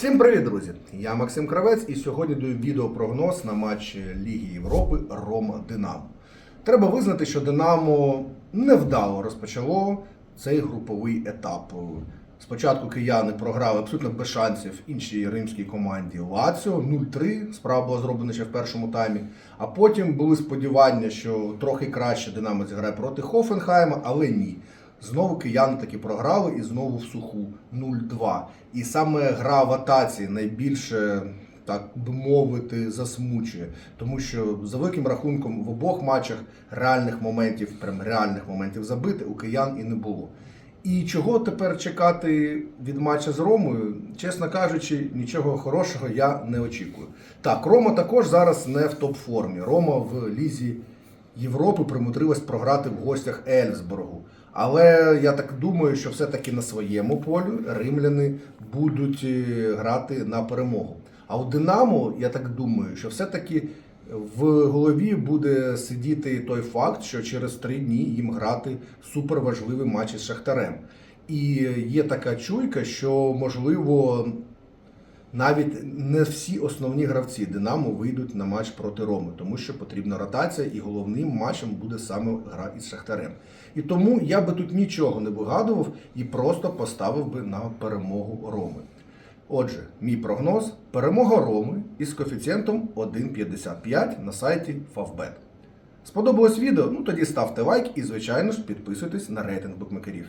Всім привіт, друзі! Я Максим Кравець і сьогодні даю відеопрогноз на матч Ліги Європи Рома Динамо. Треба визнати, що Динамо невдало розпочало цей груповий етап. Спочатку кияни програли абсолютно без шансів іншій римській команді Лаціо 0-3. Справа була зроблена ще в першому таймі. А потім були сподівання, що трохи краще Динамо зіграє проти Хофенхайма, але ні. Знову кияни таки програли і знову в суху 0-2. І саме гра в атаці найбільше, так би мовити, засмучує. Тому що за великим рахунком в обох матчах реальних моментів, прям реальних моментів забити у киян і не було. І чого тепер чекати від матча з Ромою, чесно кажучи, нічого хорошого я не очікую. Так, Рома також зараз не в топ-формі. Рома в лізі Європи примудрилась програти в гостях Ельсбургу. Але я так думаю, що все-таки на своєму полі римляни будуть е, грати на перемогу. А у Динамо, я так думаю, що все-таки в голові буде сидіти той факт, що через три дні їм грати суперважливий матч із Шахтарем. І є така чуйка, що можливо навіть не всі основні гравці Динамо вийдуть на матч проти Роми, тому що потрібна ротація, і головним матчем буде саме гра із Шахтарем. І тому я би тут нічого не вигадував і просто поставив би на перемогу Роми. Отже, мій прогноз: перемога Роми із коефіцієнтом 1,55 на сайті Favbet. Сподобалось відео? Ну тоді ставте лайк і, звичайно ж, підписуйтесь на рейтинг букмекерів.